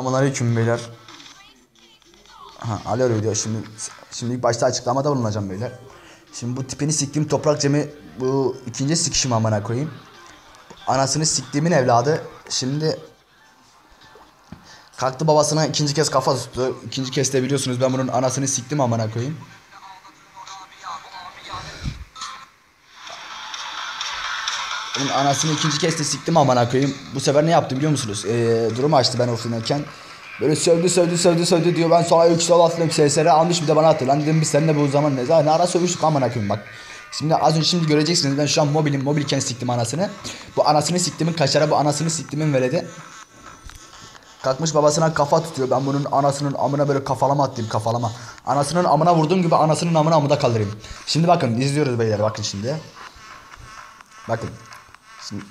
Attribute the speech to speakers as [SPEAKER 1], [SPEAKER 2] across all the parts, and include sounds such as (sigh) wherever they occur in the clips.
[SPEAKER 1] Selamünaleyküm beyler. Ha, alo video şimdi şimdi ilk başta açıklamada bulunacağım beyler. Şimdi bu tipini siktiğim toprak cemi bu ikinci sikişim amına koyayım. Anasını siktiğimin evladı şimdi kalktı babasına ikinci kez kafa tuttu. İkinci kez de biliyorsunuz ben bunun anasını siktim amına koyayım. Anasını ikinci kez de siktim amına koyayım. Bu sefer ne yaptı biliyor musunuz? Ee, durum açtı ben ofinirken. Böyle sövdü sövdü sövdü sövdü diyor. Ben sana yüksel atlıyorum sesleri almış bir de bana attı. Lan dedim biz seninle bu zaman ne zaman ne ara sövüştük amına koyayım bak. Şimdi az önce şimdi göreceksiniz ben şu an mobilim mobilken siktim anasını. Bu anasını siktimin kaşara bu anasını siktimin veledi. Kalkmış babasına kafa tutuyor. Ben bunun anasının amına böyle kafalama attım kafalama. Anasının amına vurduğum gibi anasının amına amıda kaldırayım. Şimdi bakın izliyoruz beyler bakın şimdi. Bakın.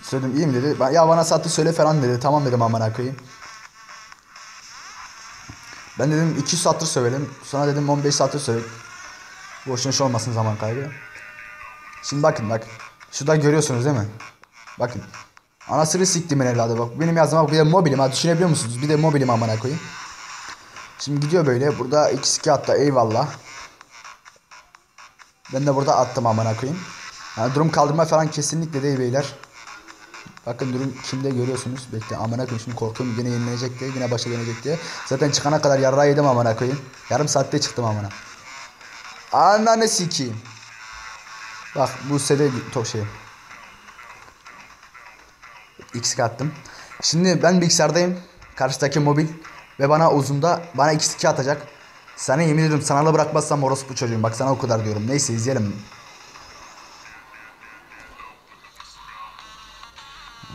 [SPEAKER 1] Söyledim iyi mi dedi. Ya bana sattı söyle falan dedi. Tamam dedim amına koyayım. Ben dedim 2 satır söyledim. Sonra dedim 15 satır söyle. Boşuna şey olmasın zaman kaybı. Şimdi bakın bak. Şurada görüyorsunuz değil mi? Bakın. Anasını siktimin evladı bak. Benim yazdığım bak bir de mobilim ha düşünebiliyor musunuz? Bir de mobilim amına koyayım. Şimdi gidiyor böyle. Burada x2 hatta eyvallah. Ben de burada attım amına koyayım. Yani durum kaldırma falan kesinlikle değil beyler. Bakın durum kimde görüyorsunuz. Bekle amına koyayım şimdi korkuyorum yine yenilecek diye yine başa dönecek diye. Zaten çıkana kadar yarrağı yedim amına koyayım. Yarım saatte çıktım amına. Ananı sikeyim. Bak bu sede top şey. X attım. Şimdi ben bilgisayardayım. Karşıdaki mobil ve bana uzunda bana x2 atacak. Sana yemin ediyorum sanalı bırakmazsam orospu çocuğum. Bak sana o kadar diyorum. Neyse izleyelim.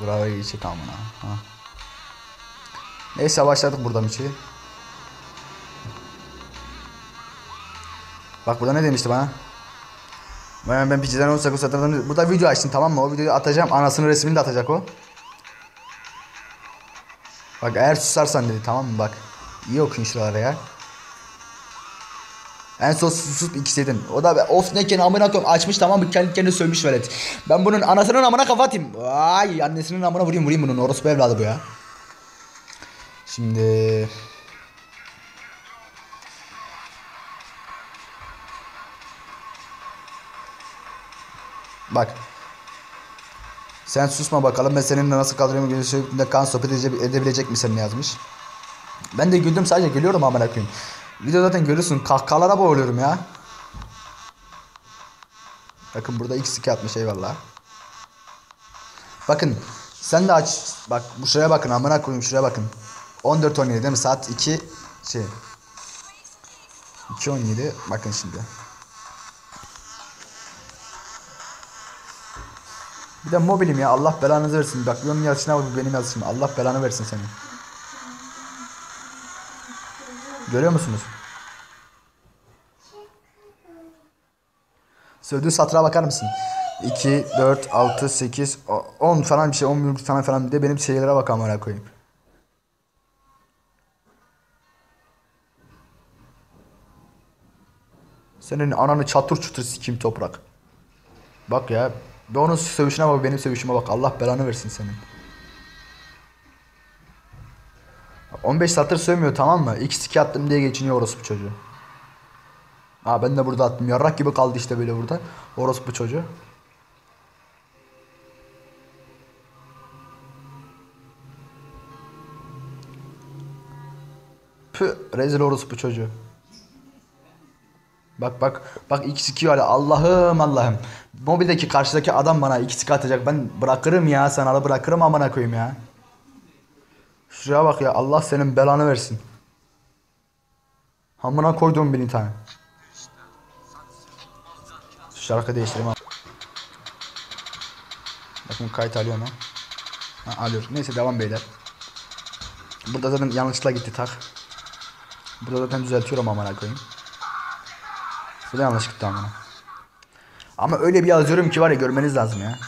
[SPEAKER 1] Burayı çek amına. Ha. Neyse başladık buradan şey. Bak burada ne demişti bana? Ben ben PC'den 18 satırdım. Burada video açtım tamam mı? O videoyu atacağım. Anasının resmini de atacak o. Bak eğer susarsan dedi tamam mı bak. İyi okuyun şuralara ya. En son susup ikisiydin. O da of neken amına koyayım açmış tamam mı kendi kendine sövmüş velet. Ben bunun anasının amına kafa atayım. Ay annesinin amına vurayım vurayım bunun orospu evladı bu ya. Şimdi Bak. Sen susma bakalım ben seninle nasıl kaldırıyorum gözü kan sohbet edebilecek misin yazmış. Ben de güldüm sadece gülüyorum amına koyayım. Video zaten görürsün kahkahalara boğuluyorum ya. Bakın burada x2 atmış eyvallah. Bakın sen de aç. Bak bu şuraya bakın amına koyayım şuraya bakın. 14 17 değil mi? Saat 2 şey. 2 17 bakın şimdi. Bir de mobilim ya Allah belanızı versin. Bak benim yazışına bak benim yazışım. Allah belanı versin seni. Görüyor musunuz? Sövdüğü satıra bakar mısın? 2, 4, 6, 8, 10 falan bir şey 11 tane falan bir de benim şeylere bak amına koyayım. Senin ananı çatır çutur sikeyim toprak. Bak ya. Bir onun sövüşüne bak benim sövüşüme bak. Allah belanı versin senin. 15 satır sövmüyor tamam mı? X2 attım diye geçiniyor orospu çocuğu. Ha ben de burada attım. Yarrak gibi kaldı işte böyle burada. Orospu çocuğu. Pü rezil orospu çocuğu. Bak bak bak x2 hala Allah'ım Allah'ım. Mobildeki karşıdaki adam bana x2 atacak. Ben bırakırım ya sana bırakırım amına koyayım ya. Şuraya bak ya Allah senin belanı versin. Hamına koyduğum bin tane. Şarkı değiştireyim abi. Bakın kayıt alıyor mu? Ha, alıyor. Neyse devam beyler. Burada zaten yanlışlıkla gitti tak. Burada zaten düzeltiyorum amına koyayım. Bu da yanlış gitti amına. Ama öyle bir yazıyorum ki var ya görmeniz lazım ya.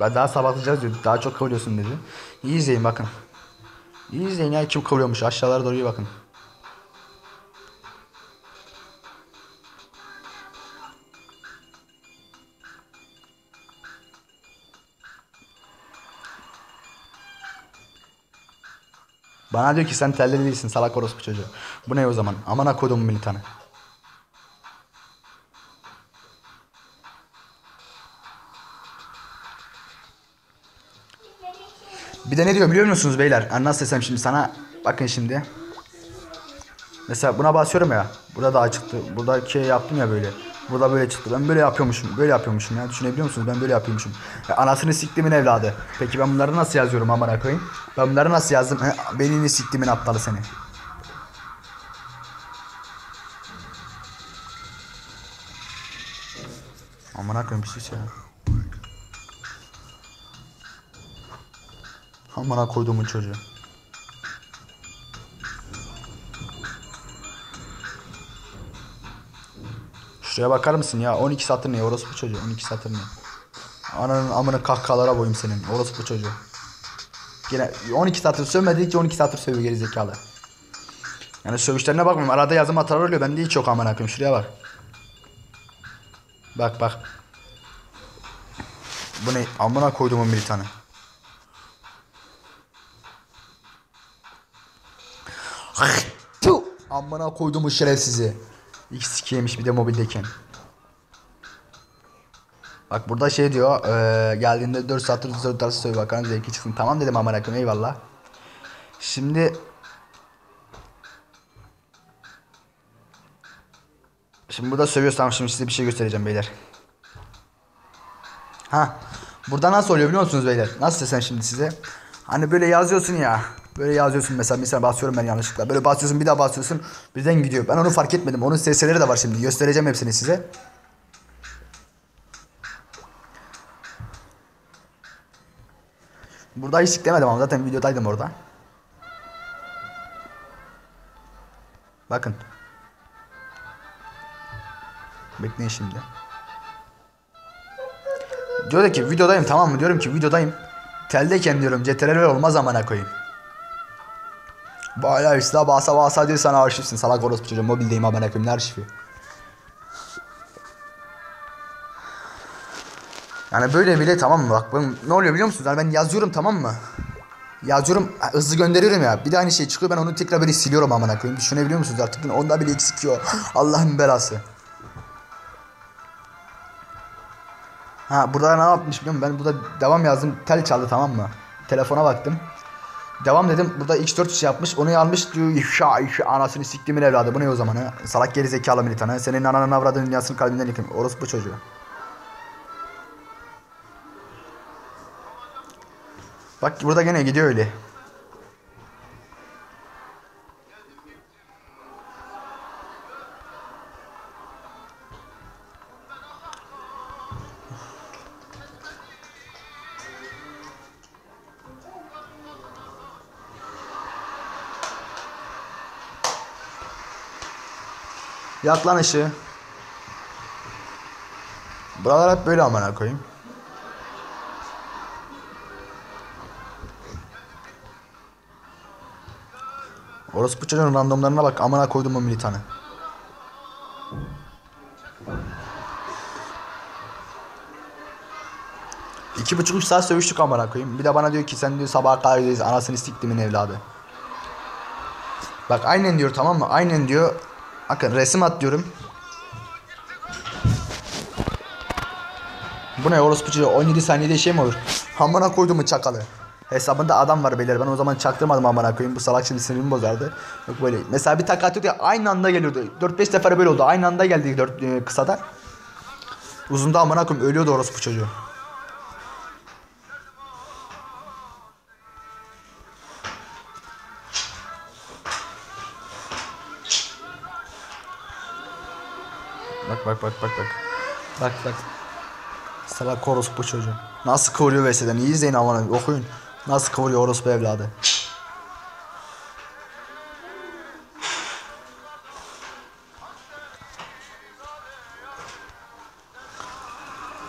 [SPEAKER 1] Ben daha sabahlayacağız diyor. Daha çok kavuruyorsun dedi. İyi izleyin bakın. İyi izleyin ya kim kıvırıyormuş. Aşağılara doğru iyi bakın. Bana diyor ki sen telli değilsin salak orospu çocuğu. Bu ne o zaman? Amına koydum militanı. Bir de ne diyor biliyor musunuz beyler? Yani nasıl desem şimdi sana bakın şimdi. Mesela buna basıyorum ya. Burada daha çıktı. Burada şey yaptım ya böyle. Burada böyle çıktı. Ben böyle yapıyormuşum. Böyle yapıyormuşum ya. Düşünebiliyor musunuz? Ben böyle yapıyormuşum. Ya anasını siktimin evladı. Peki ben bunları nasıl yazıyorum amına koyayım? Ben bunları nasıl yazdım? He, Benini siktimin aptalı seni. Amına koyayım bir sus ya. Amına koyduğumun çocuğu. Şuraya bakar mısın ya? 12 satır ne? Orospu çocuğu. 12 satır ne? Ananın amına kahkahalara boyum senin. Orospu çocuğu. Yine 12 satır sövmedi ki 12 satır sövüyor gerizekalı. Yani sövüşlerine bakmıyorum. Arada yazım hatalar oluyor. Bende hiç yok amına koyayım. Şuraya bak. Bak bak. Bu ne? Amına koyduğumun bir tane. Puh! Amına koyduğumun şerefsizi. İki sikiymiş bir de mobildeyken. Bak burada şey diyor. eee, geldiğinde 4 saattir 4 saattir söyle bakalım zevki çıksın. Tamam dedim amına koyayım eyvallah. Şimdi Şimdi burada sövüyorsam şimdi size bir şey göstereceğim beyler. Ha. Burada nasıl oluyor biliyor musunuz beyler? Nasıl desem şimdi size? Hani böyle yazıyorsun ya. Böyle yazıyorsun mesela mesela basıyorum ben yanlışlıkla. Böyle basıyorsun bir daha basıyorsun birden gidiyor. Ben onu fark etmedim. Onun sesleri de var şimdi. Göstereceğim hepsini size. Burada hiç demedim ama zaten videodaydım orada. Bakın. Bekleyin şimdi. Diyor ki videodayım tamam mı? Diyorum ki videodayım. Teldeyken diyorum CTRL olmaz amına koyayım. Baya üstüne basa basa diyor sana arşivsin. Salak orospu çocuğum mobildeyim amına koyayım ne arşivi. Yani böyle bile tamam mı bak ben, ne oluyor biliyor musunuz? Yani ben yazıyorum tamam mı? Yazıyorum hızlı gönderiyorum ya. Bir de aynı şey çıkıyor ben onu tekrar böyle siliyorum amına koyayım. Düşünebiliyor musunuz artık? Onda bile eksik yok. Allah'ın belası. Ha burada ne yapmış biliyor musun? Ben burada devam yazdım. Tel çaldı tamam mı? Telefona baktım. Devam dedim. Burada X4 şey yapmış. Onu yanmış diyor. İfşa ifşa anasını siktimin evladı. Bu ne o zaman ha? Salak geri zekalı militanı. Senin ananın avradın dünyasını kalbinden yıkayım. Orospu çocuğu. Bak burada gene gidiyor öyle. Yak lan ışığı. Buralar hep böyle amına koyayım. Orospu çocuğun randomlarına bak amına koydum o militanı. İki buçuk üç saat sövüştük amına koyayım. Bir de bana diyor ki sen diyor sabaha kadar diyor, anasını siktimin evladı. Bak aynen diyor tamam mı? Aynen diyor. Bakın resim at diyorum. Bu ne orospu çocuğu 17 saniyede şey mi olur? Amına koydum mu çakalı? Hesabında adam var beyler. Ben o zaman çaktırmadım amına koyayım. Bu salak şimdi sinirimi bozardı. Yok böyle. Mesela bir tak atıyordu ya aynı anda geliyordu. 4-5 sefer böyle oldu. Aynı anda geldi 4 e, kısada. Uzunda amına koyayım ölüyordu orospu çocuğu. Bak bak bak bak bak. Bak. Salak orospu çocuğu. Nasıl kıvırıyor VS'den? İyi izleyin amına okuyun. Nasıl kıvırıyor orospu evladı.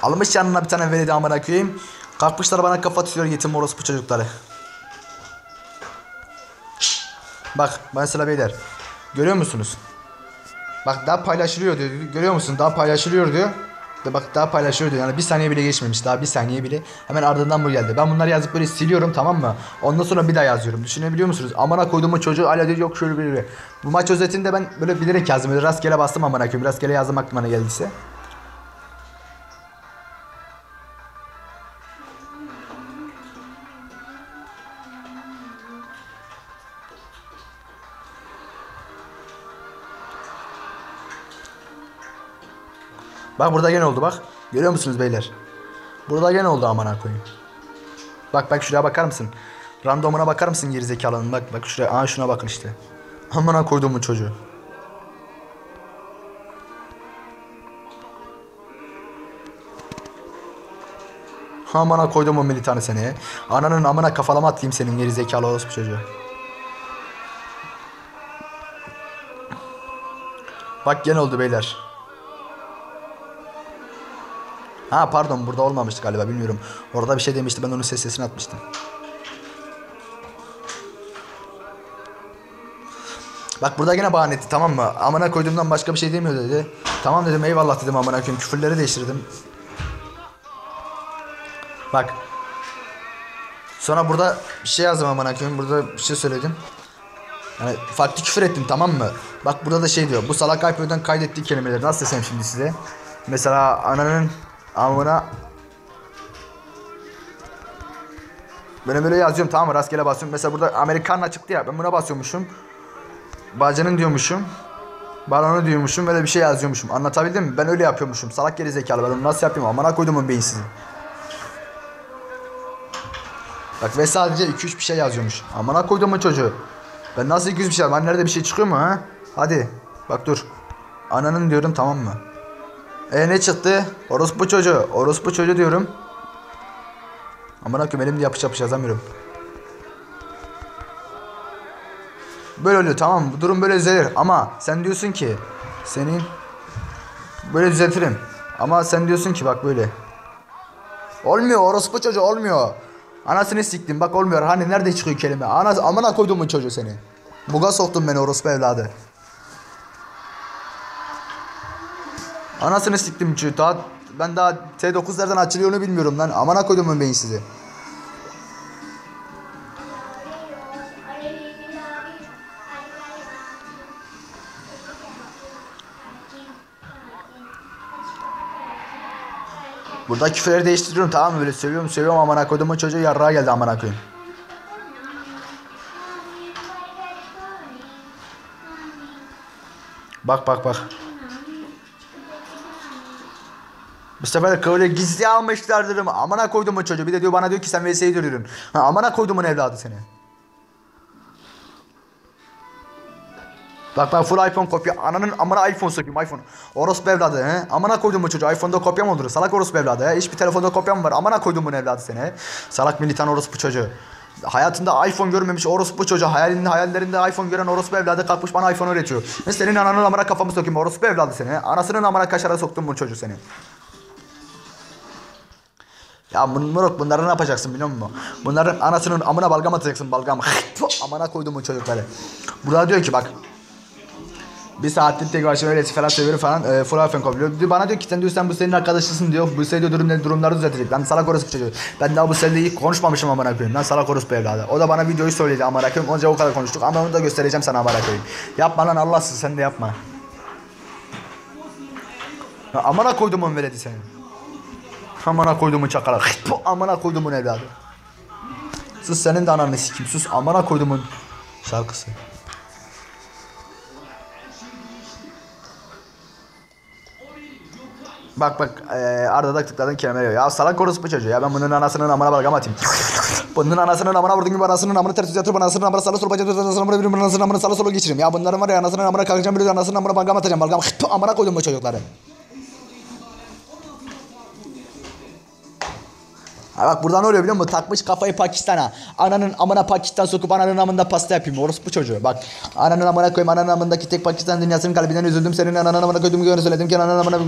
[SPEAKER 1] Almış yanına bir tane veledi amına koyayım. Kalkmışlar bana kafa tutuyor yetim orospu çocukları. Bak mesela beyler. Görüyor musunuz? Bak daha paylaşılıyor diyor. Görüyor musun? Daha paylaşılıyor diyor. Ve bak daha paylaşıyordu yani bir saniye bile geçmemiş daha bir saniye bile hemen ardından bu geldi. Ben bunları yazıp böyle siliyorum tamam mı? Ondan sonra bir daha yazıyorum. Düşünebiliyor musunuz? Amına koyduğumun çocuğu hala diyor yok şöyle böyle. Bu maç özetinde ben böyle bilerek yazdım. Böyle rastgele bastım amına koyayım. Rastgele yazdım aklıma ne geldiyse. Bak burada gene oldu bak. Görüyor musunuz beyler? Burada gene oldu amına koyayım. Bak bak şuraya bakar mısın? Randomuna bakar mısın gerizekalının? Bak bak şuraya. Aa şuna bakın işte. Amına koyduğumun çocuğu. Amına koyduğumun militanı seni. Ananın amına kafalama atayım senin gerizekalı orospu çocuğu. Bak gene oldu beyler. Ha pardon burada olmamıştı galiba bilmiyorum. Orada bir şey demişti ben onun ses sesini atmıştım. Bak burada yine bahane etti tamam mı? Amına koyduğumdan başka bir şey demiyor dedi. Tamam dedim eyvallah dedim amına koyayım küfürleri değiştirdim. Bak. Sonra burada bir şey yazdım amına koyayım burada bir şey söyledim. Yani farklı küfür ettim tamam mı? Bak burada da şey diyor. Bu salak iPod'dan kaydettiği kelimeleri nasıl desem şimdi size? Mesela ananın amına Böyle böyle yazıyorum tamam mı? Rastgele basıyorum. Mesela burada Amerikanla çıktı ya. Ben buna basıyormuşum. Bacanın diyormuşum. Balonu diyormuşum. Böyle bir şey yazıyormuşum. Anlatabildim mi? Ben öyle yapıyormuşum. Salak geri zekalı. Ben onu nasıl yapayım? Amına koyduğumun beyinsizi. Bak ve sadece 2-3 bir şey yazıyormuş. Amına koyduğumun çocuğu. Ben nasıl 200 bir şey Ben nerede bir şey çıkıyor mu ha? Hadi. Bak dur. Ananın diyorum tamam mı? E ne çıktı? Orospu çocuğu. Orospu çocuğu diyorum. Amına koyayım elimde yapış yapış yazamıyorum. Böyle oluyor tamam? Bu durum böyle düzelir ama sen diyorsun ki senin böyle düzeltirim. Ama sen diyorsun ki bak böyle. Olmuyor orospu çocuğu olmuyor. Anasını siktim bak olmuyor. Hani nerede çıkıyor kelime? Ana, amına koydum mu çocuğu seni? Buga soktun beni orospu evladı. Anasını siktim çocuğu. Daha, ben daha T9'lardan açılıyor onu bilmiyorum lan. Amına koydum beyin sizi. Burada küfürleri değiştiriyorum tamam mı böyle seviyorum seviyorum amına koyduğumun çocuğu yarrağa geldi amına koyayım. Bak bak bak. Bu sefer de böyle gizli almışlar dedim. Amına koyduğumun çocuğu. Bir de diyor bana diyor ki sen VS'yi dönüyorsun. Ha, amına koyduğumun evladı seni. Bak ben full iPhone kopya. Ananın amına iPhone sökeyim iPhone. Orospu evladı he. Amına koydum bu çocuğu. iPhone'da kopya mı olur? Salak orospu evladı he. Hiçbir telefonda kopya mı var? Amına koydum bunu evladı seni. Salak militan orospu çocuğu. Hayatında iPhone görmemiş orospu çocuğu. Hayalinde hayallerinde iPhone gören orospu evladı kalkmış bana iPhone öğretiyor. Ben senin ananın amına kafamı sokayım orospu evladı seni. Anasının amına kaşara soktum bu çocuğu seni. Ya bun- moruk bunları ne yapacaksın biliyor musun? Bunların anasının amına balgam atacaksın balgam. (laughs) Amına koydum bu çocukları. Burada diyor ki bak bir saattir tek başına öyle falan seviyorum falan e, iPhone kopuyor. Diyor, bana diyor ki sen diyor sen bu senin arkadaşısın diyor. Bu senin diyor durum, durumları düzeltecek. Ben salak orospu çocuğu. Ben daha bu seninle ilk konuşmamışım amına koyayım. Ben salak orospu evladı. O da bana videoyu söyledi amına koyayım. Onca o kadar konuştuk ama onu da göstereceğim sana amına koyayım. Yapma lan Allah'sın sen de yapma. Ya, amına koyduğumun veledi senin. Amına koyduğumun çakala. amına koyduğumun evladı. Sus senin de ananı sikeyim. Sus amına koyduğumun şarkısı. Bak bak e, Arda'da tıkladığın kelime diyor. Ya salak orospu çocuğu ya ben bunun anasının amına balgam atayım. bunun anasının amına vurduğum gibi anasının amını ters düz yatırıp anasının amına sağa sola bacak anasının amına bir anasının amına sağa sola geçireyim. Ya bunların var ya anasının amına kalkacağım bir anasının amına balgam atacağım balgam. amına koydum bu çocukları. Bak buradan oluyor biliyor musun? Takmış kafayı Pakistan'a. Ananın amına Pakistan sokup ananın amında pasta yapayım. Orospu çocuğu. Bak ananın amına koyayım. Ananın amındaki tek Pakistan dünyasının kalbinden üzüldüm. Senin ananın amına koyduğumu göre söyledim ki ananın amına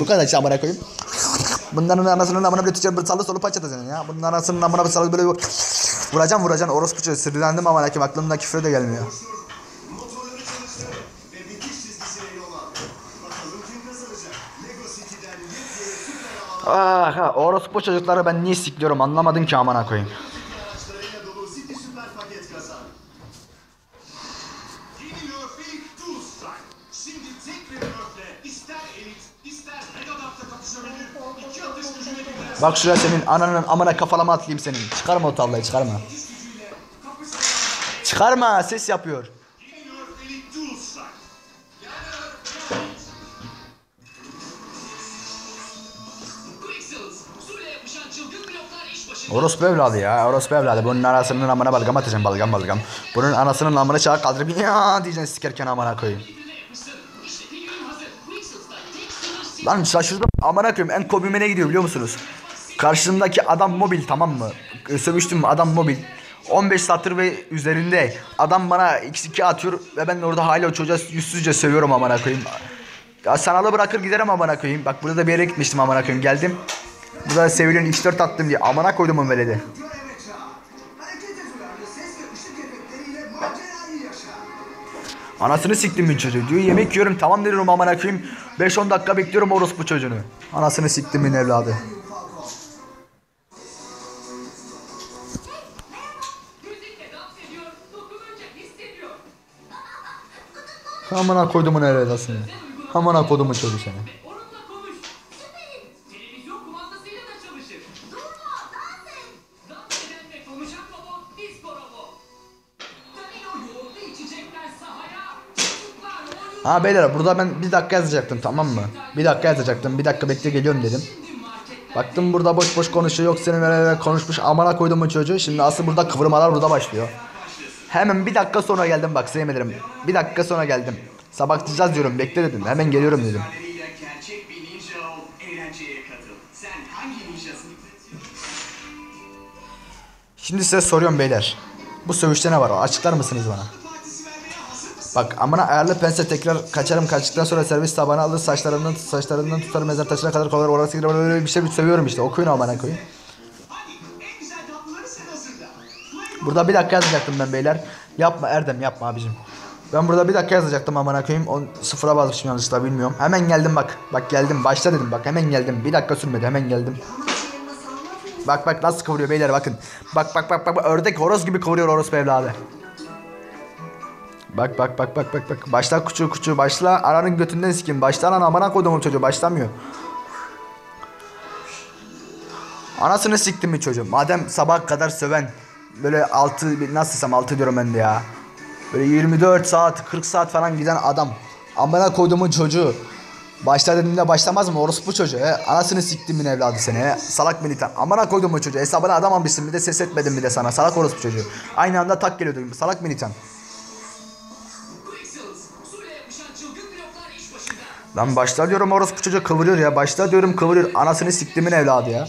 [SPEAKER 1] Bu kadar işte amına koyayım. Bunların anasının amına tüccar bir salı solu paç atacaksın ya. Bunun anasının amına bir salı böyle vuracaksın vuracaksın. Orospu çocuğu. Sinirlendim amına koyayım. Aklımda küfür de gelmiyor. Ah, ha, orospu çocukları ben niye sikliyorum anlamadım ki amına koyayım. Bak şuraya senin ananın amına kafalama atlayayım senin. Çıkarma o tavlayı çıkarma. Çıkarma ses yapıyor. Orospu evladı ya. Orospu evladı. Bunun anasının amına balgam atacağım balgam balgam. Bunun anasının amına çağa kaldırıp ya diyeceksin sikerken amına koyayım. Lan şaşırdım. Amına koyayım en komime ne gidiyor biliyor musunuz? Karşımdaki adam mobil tamam mı? Ee, Sövüştüm adam mobil. 15 satır ve üzerinde adam bana x2 atıyor ve ben orada hala çocuğa yüzsüzce sövüyorum amına koyayım. Ya sanalı bırakır giderim amına koyayım. Bak burada da bir yere gitmiştim amına koyayım. Geldim. Burada da seviliyorsun x4 attım diye amına koydum veledi. Anasını siktim bir çocuğu. Diyor yemek yiyorum tamam diyorum amına koyayım. 5-10 dakika bekliyorum orospu çocuğunu. Anasını evladı.
[SPEAKER 2] Ediyor. Dokununca hissediyor.
[SPEAKER 1] Amına koydumun evladasını. Amına kodumun çocuğu seni. Ha beyler burada ben bir dakika yazacaktım tamam mı? Bir dakika yazacaktım. Bir dakika bekle geliyorum dedim. Baktım burada boş boş konuşuyor. Yok senin böyle konuşmuş. Amına koydum bu çocuğu. Şimdi asıl burada kıvırmalar burada başlıyor. Hemen bir dakika sonra geldim bak sevmedirim. Bir dakika sonra geldim. Sabahlayacağız diyorum bekle dedim. Hemen geliyorum dedim. Şimdi size soruyorum beyler. Bu sövüşte ne var? Açıklar mısınız bana? Bak amına ayarlı pense tekrar kaçarım kaçtıktan sonra servis tabağına alır saçlarından saçlarından tutar mezar taşına kadar kovar orası gider böyle bir şey bir sövüyorum işte okuyun amına
[SPEAKER 3] hazırla.
[SPEAKER 1] Burada bir dakika yazacaktım ben beyler. Yapma Erdem yapma abicim. Ben burada bir dakika yazacaktım amına koyayım. On sıfıra basmışım yanlışlıkla bilmiyorum. Hemen geldim bak. Bak geldim. Başla dedim bak. Hemen geldim. Bir dakika sürmedi. Hemen geldim. Bak bak nasıl kıvırıyor beyler bakın. Bak bak bak bak. bak. Ördek horoz gibi kıvırıyor orospu evladı. Bak bak bak bak bak bak. Başla kuçu kuçu başla. Ananın götünden sikeyim. Başla lan amına koyduğum çocuğu başlamıyor. Anasını siktim mi çocuğum? Madem sabah kadar söven böyle 6 nasıl desem 6 diyorum ben de ya. Böyle 24 saat 40 saat falan giden adam. Amına koyduğumun çocuğu. Başla dediğinde başlamaz mı? Orospu çocuğu. He? Anasını siktim mi evladı seni? He? Salak militan. Amına koyduğumun çocuğu. Hesabına adam almışsın bir de ses etmedim bir de sana. Salak orospu çocuğu. Aynı anda tak geliyordu. Salak militan. Lan başla diyorum orospu çocuğu kıvırıyor ya. Başla diyorum kıvırıyor. Anasını siktimin evladı ya.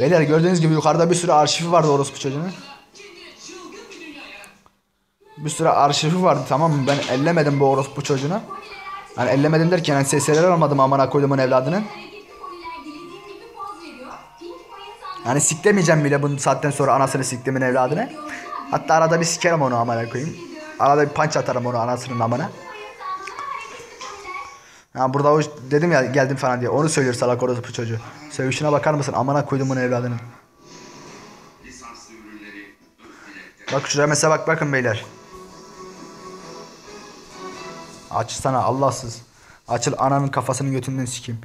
[SPEAKER 1] Beyler gördüğünüz gibi yukarıda bir sürü arşivi vardı orospu çocuğunun.
[SPEAKER 2] Bir
[SPEAKER 1] sürü arşivi vardı tamam mı? Ben ellemedim bu orospu çocuğunu. Hani ellemedim derken hani SS'ler almadım amına koyduğumun evladının. Yani siklemeyeceğim bile bu saatten sonra anasını siktimin evladını. Hatta arada bir sikerim onu amına koyayım. Arada bir punch atarım onu anasının amına. Ha burada o dedim ya geldim falan diye. Onu söylüyor salak orospu çocuğu. Sövüşüne bakar mısın? Amına koyduğumun evladının.
[SPEAKER 4] Lisanslı ürünleri
[SPEAKER 1] Bak şuraya mesela bak bakın beyler. Açsana Allahsız. Açıl ananın kafasını götünden sikeyim.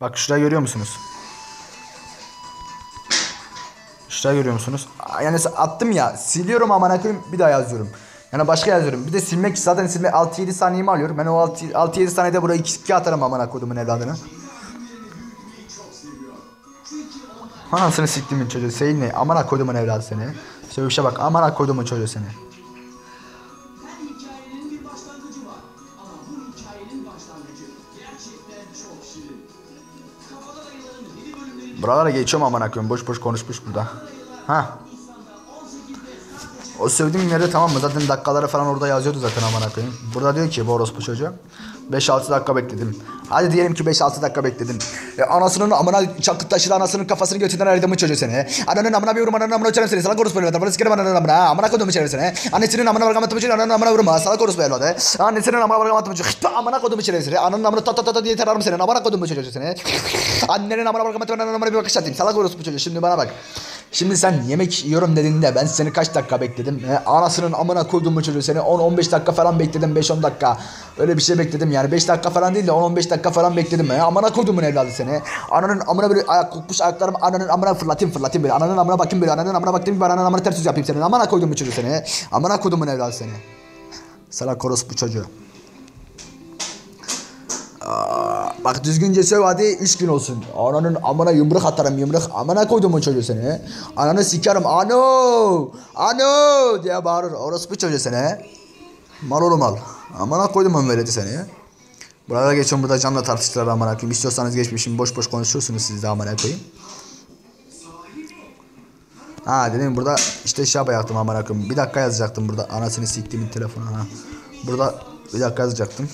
[SPEAKER 1] Bak şurayı görüyor musunuz? Şurayı görüyor musunuz? Yani attım ya siliyorum amına koyayım bir daha yazıyorum. Yani başka yazıyorum. Bir de silmek zaten silmek 6-7 saniyemi alıyor. Ben o 6-7 saniyede buraya 2 atarım amına koyduğumun evladını. Anasını siktimin çocuğu. Senin ne? Amına koyduğumun evladı seni. Sövüşe bak. Amına koyduğumun çocuğu seni. Buralara geçiyorum amına koyayım. Boş boş konuşmuş burada. Ha. O sevdiğim yerde tamam mı? Zaten dakikaları falan orada yazıyordu zaten amına koyayım. Burada diyor ki bu orospu çocuğu. 5-6 dakika bekledim. Hadi diyelim ki 5-6 dakika bekledim. E, anasının amına çakıt taşıdı anasının kafasını götünden ayrıldı çocuğu seni. Ananın amına bir vurma ananın amına uçarım seni. Salak orospu evladı. Bana sikerim ananın amına. Amına kodumu içerim seni. Annesinin amına bırakamadım çocuğu ananın amına vurma. Salak orospu evladı. Annesinin amına bırakamadım çocuğu. Hıttı amına kodumu içerim seni. Ananın amına ta ta ta ta diye terarım seni. Amına kodumu çocuğu seni. Annenin amına bırakamadım ananın amına bir bakış atayım. Salak orospu çocuğu. Şimdi bana bak. Şimdi sen yemek yiyorum dediğinde ben seni kaç dakika bekledim? He, anasının amına koydum mu çocuğu seni 10-15 dakika falan bekledim 5-10 dakika. Öyle bir şey bekledim yani 5 dakika falan değil de 10-15 dakika falan bekledim. He, amına koydumun evladı seni. Ananın amına böyle ayak kokmuş ayaklarım ananın amına fırlatayım fırlatayım böyle. Ananın amına bakayım böyle ananın amına baktığım gibi ananın amına ters yüz yapayım seni. Amına koydum mu çocuğu seni. Amına koydumun evladı seni. Salak bu çocuğu. Aa, Bak düzgünce söv hadi 3 gün olsun. Ananın amına yumruk atarım yumruk. Amına koydum o çocuğu seni. Ananı sikerim. Ano! Ano! diye bağırır. Orospu çocuğu seni. Mal oğlum mal. Amına koydum onu veledi seni. Burada geçiyorum burada canla tartıştılar amına koyayım. İstiyorsanız geçmişim boş boş konuşuyorsunuz siz de amına koyayım. Ha dedim burada işte şey yapacaktım amına koyayım. Bir dakika yazacaktım burada anasını siktiğimin telefonu ha. Burada bir dakika yazacaktım.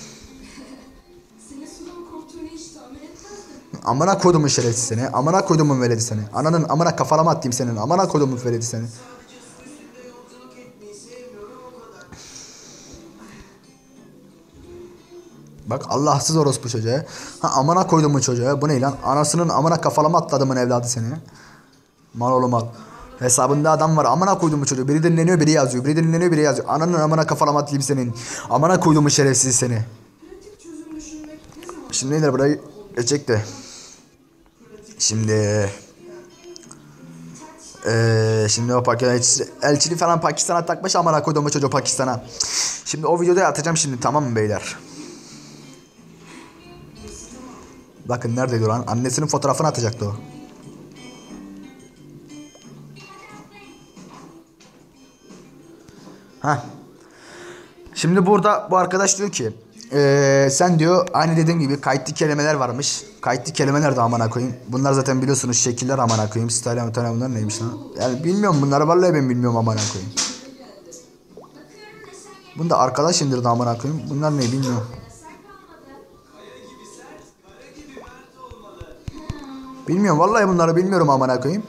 [SPEAKER 1] Amına koydumun şerefsiz seni. Amına koydumun veledi seni. Ananın amına kafalama attım senin. Amına koydumun veledi seni. Bak Allahsız orospu çocuğa. Ha amına koydumun çocuğa. Bu ne lan? Anasının amına kafalama atladımın evladı seni. Mal oğlum mal. Hesabında adam var. Amına koyduğumu çocuğu. Biri dinleniyor biri yazıyor. Biri dinleniyor biri yazıyor. Ananın amına kafalama atlayayım senin. Amına koyduğumu şerefsiz seni. Şimdi nedir burayı geçecek de. Şimdi Eee şimdi o Pakistan elçisi, elçili falan Pakistan'a takmış amına koydum o çocuğu Pakistan'a. Şimdi o videoda atacağım şimdi tamam mı beyler? Bakın neredeydi lan? Annesinin fotoğrafını atacaktı o. Ha. Şimdi burada bu arkadaş diyor ki eee, sen diyor aynı dediğim gibi kayıtlı kelimeler varmış. Kayıtlı kelimeler de amına koyayım. Bunlar zaten biliyorsunuz şekiller amına koyayım. Style muhtemelen bunlar neymiş lan? Yani bilmiyorum bunları vallahi ben bilmiyorum amına koyayım. Bunu da arkadaş indirdi amına koyayım. Bunlar ne bilmiyorum. Bilmiyorum vallahi bunları bilmiyorum amına koyayım.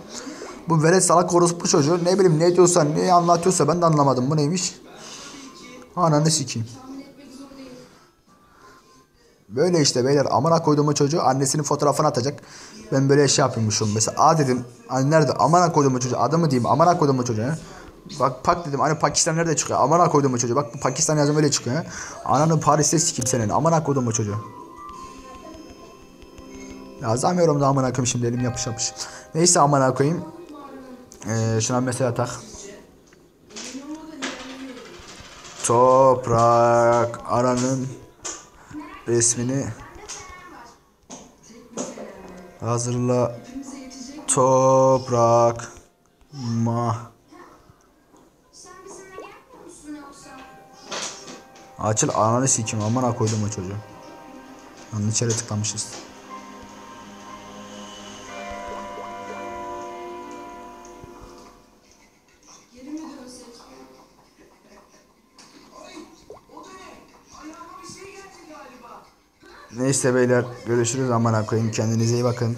[SPEAKER 1] Bu velet salak orospu çocuğu ne bileyim ne diyorsa ne anlatıyorsa ben de anlamadım. Bu neymiş? Ananı sikeyim. Böyle işte beyler amına koyduğumu çocuğu annesinin fotoğrafını atacak. Ben böyle şey yapıyormuşum. Mesela A dedim. Hani nerede? Amına koyduğumu çocuğu. Adımı diyeyim. Amına koyduğumu çocuğu. Bak Pak dedim. Hani Pakistan nerede çıkıyor? Amına koyduğumu çocuğu. Bak Pakistan yazım öyle çıkıyor. he. Ananı Paris'te sikeyim senin. Amına koyduğumu çocuğu. Yazamıyorum da amına koyayım şimdi elim yapış yapış. Neyse amına koyayım. Ee, şuna mesela tak. Toprak aranın resmini hazırla. Toprak ma. Açıl ananı sikeyim. Amına koydum o çocuğu. Yanlış yere tıklamışız Neyse beyler görüşürüz. Amına koyayım kendinize iyi bakın.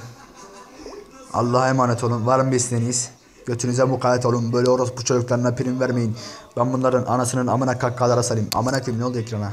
[SPEAKER 1] Allah'a emanet olun. Varın bir isteğiniz? Götünüze mukayyet olun. Böyle orospu çocuklarına prim vermeyin. Ben bunların anasının amına kakkalara sarayım. Amına koyayım ne oldu ekrana